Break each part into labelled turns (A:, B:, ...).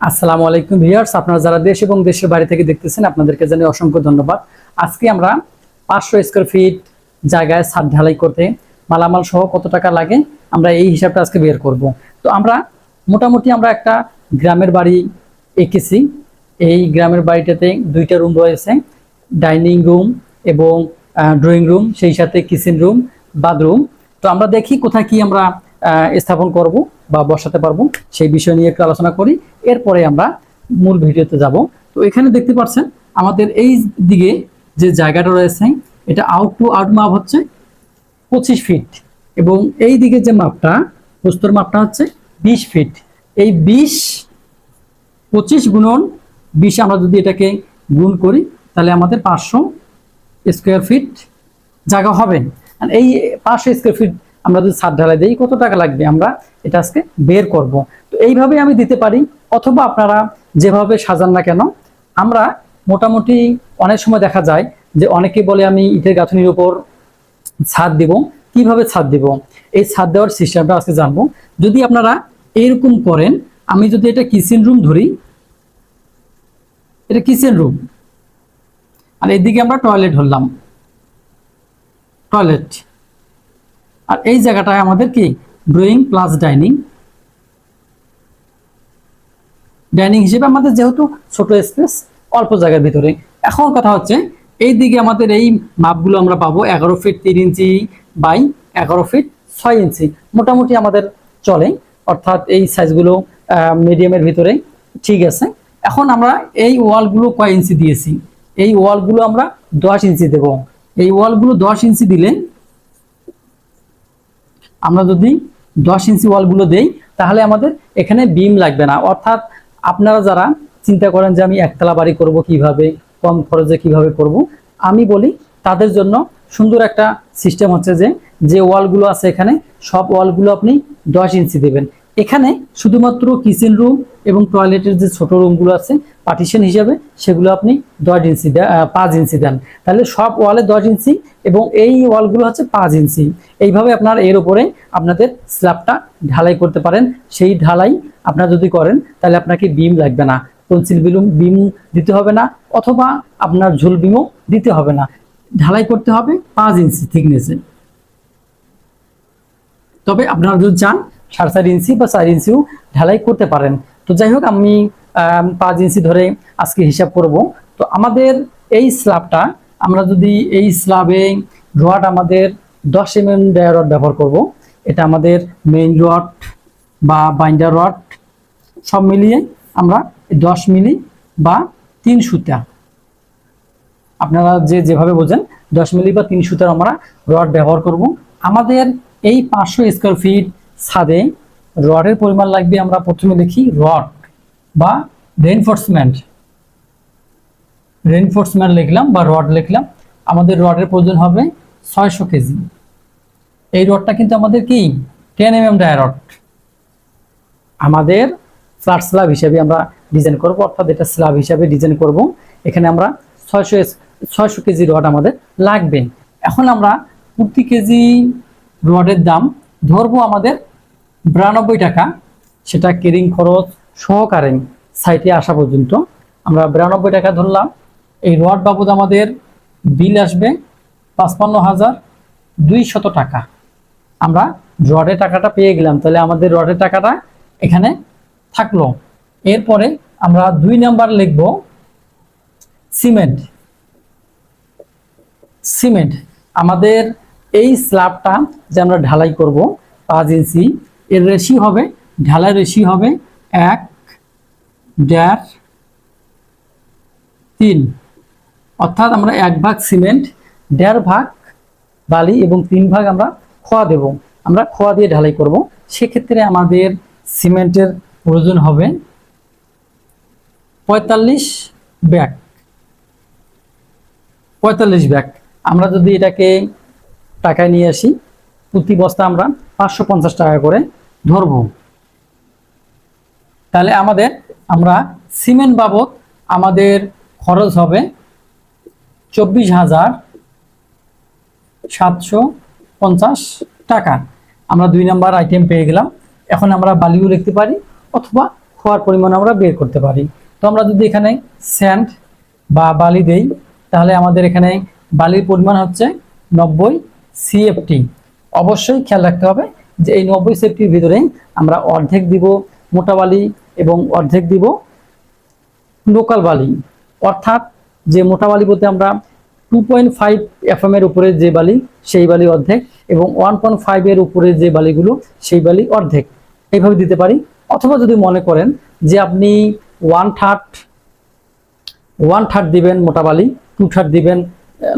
A: আসসালামু আলাইকুম ভিউয়ার্স, আপনারা যারা দেশ এবং দেশের বাইরে থেকে দেখতেছেন, আপনাদেরকে জানাই অসংখ্য ধন্যবাদ। আজকে আমরা পাঁচশো স্কোয়ার ফিট জায়গায় ছাদ ঢালাই করতে মালামাল সহ কত টাকা লাগে, আমরা এই হিসাবটা আজকে বের করব। তো আমরা মোটামুটি আমরা একটা গ্রামের বাড়ি এঁকেছি। এই গ্রামের বাড়িটাতে দুইটা রুম রয়েছে ডাইনিং রুম এবং ড্রয়িং রুম সেই সাথে কিচেন রুম বাথরুম তো আমরা দেখি কোথায় কি আমরা স্থাপন করব বা বসাতে পারব, সেই বিষয় নিয়ে একটু আলোচনা করি। এরপরে আমরা মূল ভিডিওতে যাব। তো এখানে দেখতে পাচ্ছেন, আমাদের এই দিকে যে জায়গাটা রয়েছে, এটা আউট টু আউট মাপ হচ্ছে পঁচিশ ফিট এবং এই দিকে যে মাপটা প্রস্তর মাপটা হচ্ছে বিশ ফিট এই বিশ, পঁচিশ গুণন বিশ আমরা যদি এটাকে গুণ করি, তাহলে আমাদের পাঁচশো স্কোয়ার ফিট জায়গা হবে। এই পাঁচশো স্কোয়ার ফিট আমরা যদি ছাদ ঢালাই দিই, কত টাকা লাগবে আমরা এটা আজকে বের করব। তো এইভাবে আমি দিতে পারি, অথবা আপনারা যেভাবে সাজান না কেন, আমরা মোটামুটি অনেক সময় দেখা যায় যে অনেকে বলে আমি ইটের গাঁথনির উপর ছাদ দিব। কীভাবে ছাদ দিব? এই ছাদ দেওয়ার সিস্টেমটা আজকে জানব। যদি আপনারা এরকম করেন, আমি যদি এটা কিচেন রুম ধরি, এটা কিচেন রুম আর এদিকে আমরা টয়লেট ধরলাম। টয়লেট আর এই জায়গাটায় আমাদের কি? ড্রয়িং প্লাস ডাইনিং ডাইনিং হিসেবে আমাদের যেহেতু ছোট স্পেস অল্প জায়গার ভিতরে। এখন কথা হচ্ছে এই দিকে আমাদের এই মাপগুলো আমরা পাবো এগারো ফিট তিন ইঞ্চি বাই এগারো ফিট ছয় ইঞ্চি। মোটামুটি আমাদের চলে, অর্থাৎ এই সাইজগুলো মিডিয়ামের ভিতরে ঠিক আছে। এখন আমরা এই ওয়ালগুলো কয় ইঞ্চি দিয়েছি? এই ওয়ালগুলো আমরা দশ ইঞ্চি দেব। এই ওয়ালগুলো দশ ইঞ্চি দিলে আমরা যদি দশ ইঞ্চি ওয়ালগুলো দেই, তাহলে আমাদের এখানে বিম লাগবে না। অর্থাৎ আপনারা যারা চিন্তা করেন যে আমি একতলা বাড়ি করব কীভাবে, কম খরচে কীভাবে করব, আমি বলি তাদের জন্য সুন্দর একটা সিস্টেম হচ্ছে যে যে ওয়ালগুলো আছে এখানে, সব ওয়ালগুলো আপনি দশ ইঞ্চি দেবেন। এখানে শুধুমাত্র কিচেন রুম এবং টয়লেটের যে ছোট রুমগুলো আছে পার্টিশন হিসাবে সেগুলো আপনি দশ ইঞ্চি পাঁচ ইঞ্চি দেন। তাহলে সব ওয়ালে দশ ইঞ্চি এবং এই ওয়ালগুলো হচ্ছে পাঁচ ইঞ্চি এইভাবে আপনার এর উপরে আপনাদের স্ল্যাবটা ঢালাই করতে পারেন। সেই ঢালাই আপনারা যদি করেন, তাহলে আপনাকে বিম লাগবে না। পেন্সিল বিলুম বিম দিতে হবে না, অথবা আপনার ঝুল বিমও দিতে হবে না। ঢালাই করতে হবে পাঁচ ইঞ্চি থিকনেসে তবে আপনারা যদি চান সাড়ে চার ইঞ্চি বা চার ইঞ্চিও ঢালাই করতে পারেন। তো যাই হোক, আমি পাঁচ ইঞ্চি ধরে আজকে হিসাব করব। তো আমাদের এই স্ল্যাবটা, আমরা যদি এই স্ল্যাবে রড আমাদের দশ এম এম রড ব্যবহার করব। এটা আমাদের মেইন রড বা বাইন্ডার রড, সব মিলিয়ে আমরা দশ মিলি বা তিন সুতা। আপনারা যে যেভাবে বোঝেন, দশ মিলি বা তিন সুতার আমরা রড ব্যবহার করব। আমাদের এই পাঁচশো স্কোয়ার ফিট ছাদে রডের পরিমাণ লাগবে আমরা প্রথমে দেখি রড বা রেনফোর্সমেন্ট রেনফোর্সমেন্ট লিখলাম বা রড লিখলাম। আমাদের রডের প্রয়োজন হবে ছয়শো কেজি। এই রডটা কিন্তু আমাদের কি? টেন এম এম ডায়ারড আমাদের ফ্ল্যাট স্ল্যাব হিসাবে আমরা ডিজাইন করব, অর্থাৎ এটা স্ল্যাব হিসাবে ডিজাইন করব। এখানে আমরা ছয়শো ছয়শো কেজি রড আমাদের লাগবে। এখন আমরা প্রতি কেজি রডের দাম ধরবো আমাদের বিরানব্বই টাকা। সেটা কেরিং খরচ সহকারে সাইটে আসা পর্যন্ত। আমরা বিরানব্বই টাকা ধরলাম। এই রড বাবদ আমাদের বিল আসবে পাঁচপান্ন হাজার দুইশত টাকা। আমরা রডের টাকাটা পেয়ে গেলাম। তাহলে আমাদের রডের টাকাটা এখানে থাকল। এরপরে আমরা দুই নাম্বার লিখব সিমেন্ট। সিমেন্ট। আমাদের এই স্ল্যাবটা যে আমরা ঢালাই করব পাঁচ ইঞ্চি এর রেশি হবে, ঢালাই রেশি হবে এক, দেড়, তিন। অর্থাৎ আমরা এক ভাগ সিমেন্ট, দেড় ভাগ বালি এবং তিন ভাগ আমরা খোয়া দেব। আমরা খোয়া দিয়ে ঢালাই করব। সেক্ষেত্রে আমাদের সিমেন্টের প্রয়োজন হবে পঁয়তাল্লিশ ব্যাগ। পঁয়তাল্লিশ ব্যাগ। আমরা যদি এটাকে টাকায় নিয়ে আসি, প্রতি বস্তা আমরা পাঁচশো পঞ্চাশ টাকা করে ধরব। তাহলে আমাদের, আমরা সিমেন্ট বাবদ আমাদের খরচ হবে চব্বিশ হাজার সাতশো পঞ্চাশ টাকা। আমরা দুই নাম্বার আইটেম পেয়ে গেলাম। এখন আমরা বালিও লিখতে পারি অথবা খোয়ার পরিমাণ আমরা বের করতে পারি। তো আমরা যদি এখানে স্যান্ড বা বালি দেই, তাহলে আমাদের এখানে বালির পরিমাণ হচ্ছে নব্বই সিএফটি অবশ্যই খেয়াল রাখতে হবে যে এই নব্বই সিএফটির ভিতরে আমরা অর্ধেক দিব মোটা বালি এবং অর্ধেক দিব লোকাল বালি। অর্থাৎ যে মোটা বালি বলতে আমরা টু পয়েন্ট ফাইভ এফএম এর উপরে যে বালি, সেই বালি অর্ধেক এবং ওয়ান পয়েন্ট ফাইভ এর উপরে যে বালিগুলো, সেই বালি অর্ধেক। এইভাবে দিতে পারি। অথবা যদি মনে করেন যে আপনি ওয়ান থার্ড ওয়ান থার্ড দিবেন মোটা বালি টু থার্ড দিবেন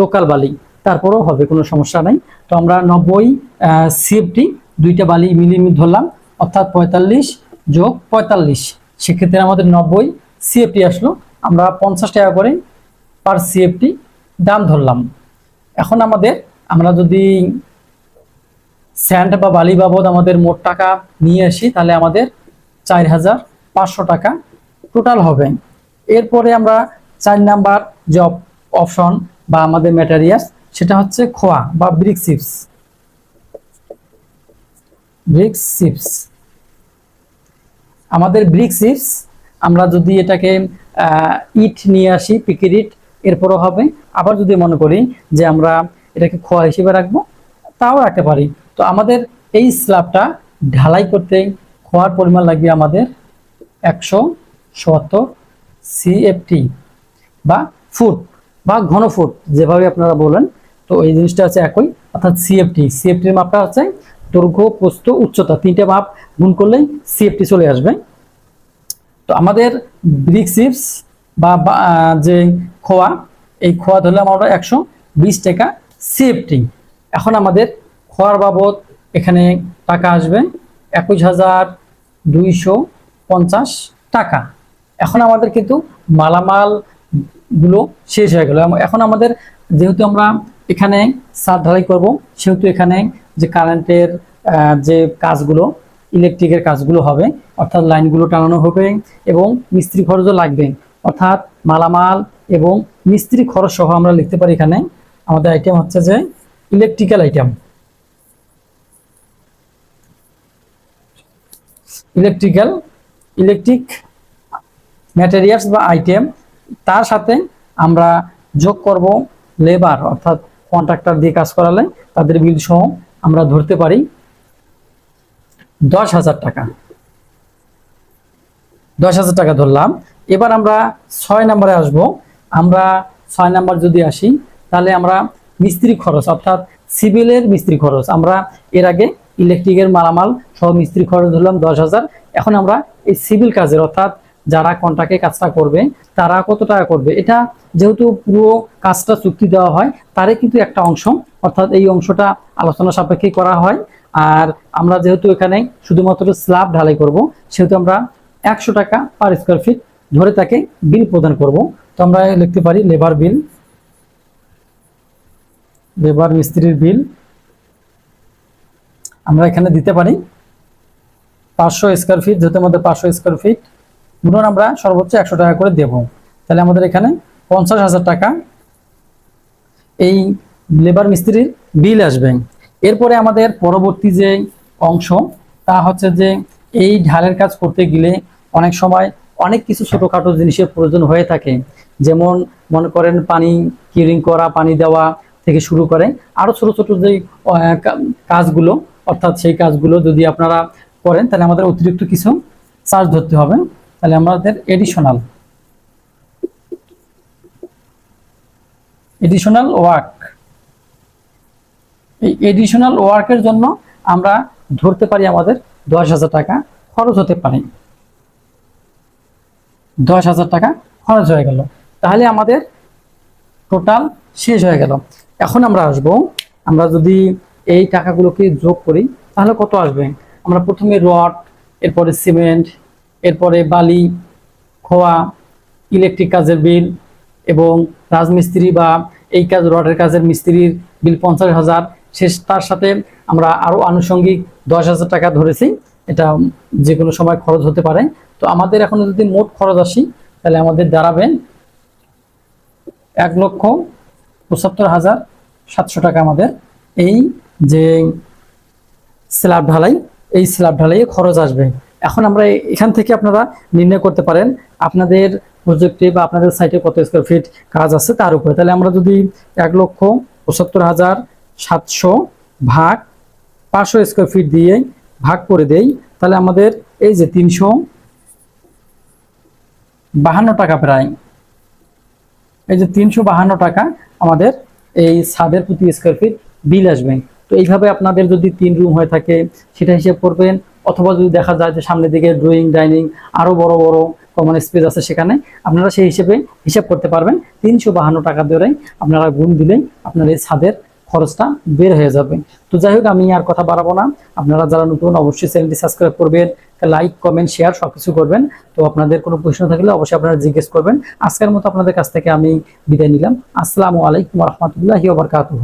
A: লোকাল বালি, তারপরেও হবে, কোনো সমস্যা নাই। তো আমরা নব্বই সিএফটি দুইটা বালি মিলিয়ে ধরলাম, অর্থাৎ পঁয়তাল্লিশ যোগ পঁয়তাল্লিশ। সেক্ষেত্রে আমাদের নব্বই সিএফটি আসলো। আমরা পঞ্চাশ টাকা করে পার সিএফটি দাম ধরলাম। এখন আমাদের, আমরা যদি স্যান্ড বা বালি বাবদ আমাদের মোট টাকা নিয়ে আসি, তাহলে আমাদের চার হাজার পাঁচশো টাকা টোটাল হবে। এরপরে আমরা চার নাম্বার যে অপশন বা আমাদের ম্যাটেরিয়ালস সেটা হচ্ছে খোয়া বা ব্রিক চিপস ব্রিক চিপস। আমাদের ব্রিক চিপস, আমরা যদি এটাকে ইট নিয়ে আসি, পিকের ইট, এরপরও হবে। আবার যদি মনে করি যে আমরা এটাকে খোয়া হিসেবে রাখব, তাও রাখতে পারি। তো আমাদের এই স্ল্যাবটা ঢালাই করতে খোয়ার পরিমাণ লাগবে আমাদের একশো সত্তর সিএফটি বা ফুট, বা ঘন ফুট, যেভাবে আপনারা বলেন। তো এই জিনিসটা হচ্ছে একই, অর্থাৎ সিএফটি সিএফটির মাপটা হচ্ছে দৈর্ঘ্য, প্রস্থ, উচ্চতা তিনটে মাপ গুণ করলেই সিএফটি চলে আসবে। তো আমাদের ব্রিক চিপস বা যে খোয়া, এই খোয়া ধরলাম আমরা একশো বিশ টাকা সিএফটি এখন আমাদের খোয়ার বাবদ এখানে টাকা আসবে একুশ হাজার দুইশো পঞ্চাশ টাকা। এখন আমাদের কিন্তু মালামালগুলো শেষ হয়ে গেল। এখন আমাদের যেহেতু আমরা এখানে সার ঢালাই করব, সেহেতু এখানে যে কারেন্টের যে কাজগুলো ইলেকট্রিকের কাজগুলো হবে, অর্থাৎ লাইনগুলো টানানো হবে এবং মিস্ত্রি খরচও লাগবে। অর্থাৎ মালামাল এবং মিস্ত্রি খরচ সহ আমরা লিখতে পারি এখানে, আমাদের আইটেম হচ্ছে যে electrical item electrical electric materials বা আইটেম তার সাথে আমরা যোগ করব লেবার অর্থাৎ কন্ট্রাক্টর দিয়ে কাজ করালে তাদের বিল সহ আমরা ধরতে পারি দশ হাজার টাকা। দশ হাজার টাকা ধরলাম। এবার আমরা ছয় নম্বরে আসব। আমরা ছয় নাম্বার যদি আসি, তাহলে আমরা মিস্ত্রি খরচ, অর্থাৎ সিভিলের মিস্ত্রি খরচ। আমরা এর আগে ইলেকট্রিকের মালামাল সহ মিস্ত্রি খরচ ধরলাম দশ হাজার। এখন আমরা এই সিভিল কাজের, অর্থাৎ যারা কন্ট্রাক্টে কাজটা করবে, তারা কত টাকা করবে? এটা যেহেতু পুরো কাজটা চুক্তি দেওয়া হয় তারে কিন্তু একটা অংশ। অর্থাৎ এই অংশটা আলোচনা সাপেক্ষে করা হয়। আর আমরা যেহেতু এখানে শুধুমাত্র স্ল্যাব ঢালাই করব, সেহেতু আমরা একশো টাকা পার স্কোয়ার ফিট ধরে তাকে বিল প্রদান করব। তো আমরা লিখতে পারি লেবার বিল লেবার মিস্ত্রির বিল আমরা এখানে দিতে পারি পাঁচশো স্কোয়ার ফিট যেহেতু আমাদের পাঁচশো স্কোয়ার ফিট গুণন আমরা সর্বোচ্চ একশো টাকা করে দেব। তাহলে আমাদের এখানে পঞ্চাশ হাজার টাকা এই লেবার মিস্ত্রির বিল আসবে। এরপরে আমাদের পরবর্তী যে অংশ, তা হচ্ছে যে এই ঢালের কাজ করতে গেলে অনেক সময় অনেক কিছু ছোটোখাটো জিনিসের প্রয়োজন হয়ে থাকে। যেমন মনে করেন পানি কিউরিং করা, পানি দেওয়া থেকে শুরু করে আরও ছোট ছোট যে কাজগুলো, অর্থাৎ সেই কাজগুলো যদি আপনারা করেন, তাহলে আমাদের অতিরিক্ত কিছু চার্জ ধরতে হবে। তাহলে আমাদের এডিশনাল এডিশনাল ওয়ার্ক এই এডিশনাল ওয়ার্কের জন্য আমরা ধরতে পারি আমাদের দশ হাজার টাকা খরচ হতে পারে। দশ হাজার টাকা খরচ হয়ে গেল। তাহলে আমাদের টোটাল শেষ হয়ে গেল। এখন আমরা আসব, আমরা যদি এই টাকাগুলোকে যোগ করি, তাহলে কত আসবে? আমরা প্রথমে রড, এরপরে সিমেন্ট এরপরে বালি, খোয়া, ইলেকট্রিক কাজের বিল এবং রাজমিস্ত্রি বা এই কাজ, রডের কাজের মিস্ত্রির বিল পঞ্চাশ হাজার। শেষ, তার সাথে আমরা আরও আনুষঙ্গিক দশ হাজার টাকা ধরেছি। এটা যে কোনো সময় খরচ হতে পারে। তো আমাদের এখন যদি মোট খরচ আসি, তাহলে আমাদের দাঁড়াবে এক লক্ষ পঁচাত্তর হাজার সাতশো টাকা আমাদের। এই যে স্ল্যাব ঢালাই, এই স্ল্যাব ঢালাইয়ে খরচ আসবে। এখন আমরা এখান থেকে আপনারা নির্ণয় করতে পারেন আপনাদের প্রজেক্টে বা আপনাদের সাইটে কত স্কোয়ার ফিট কাজ আছে তার উপরে। তাহলে আমরা যদি এক লক্ষ পঁচাত্তর হাজার সাতশো ভাগ পাঁচশো স্কোয়ার ফিট দিয়ে ভাগ করে দেই, তাহলে আমাদের এই যে তিনশো বাহান্ন টাকা প্রায়। এই যে তিনশো বাহান্ন টাকা আমাদের এই ছাদের প্রতি স্কোয়ার ফিট বিল আসবে। তো এইভাবে আপনাদের যদি তিন রুম হয়ে থাকে, সেটা হিসেব করবেন। অথবা যদি দেখা যায় যে সামনের দিকে ড্রয়িং ডাইনিং আরও বড় বড় কমন স্পেস আছে সেখানে, আপনারা সেই হিসেবে হিসাব করতে পারবেন। তিনশো বাহান্ন টাকা ধরে আপনারা গুণ দিলেই আপনার এই ছাদের খরচটা বের হয়ে যাবে। তো যাই হোক, আমি আর কথা বাড়াবো না। আপনারা যারা নতুন, অবশ্যই চ্যানেলটি সাবস্ক্রাইব করবেন লাইক কমেন্ট শেয়ার সবকিছু করবেন। তো আপনাদের কোনো প্রশ্ন থাকলে অবশ্যই আপনারা জিজ্ঞেস করবেন। আজকের মতো আপনাদের কাছ থেকে আমি বিদায় নিলাম। আসসালামু আলাইকুম রহমতুল্লাহি ওবরকাতুহ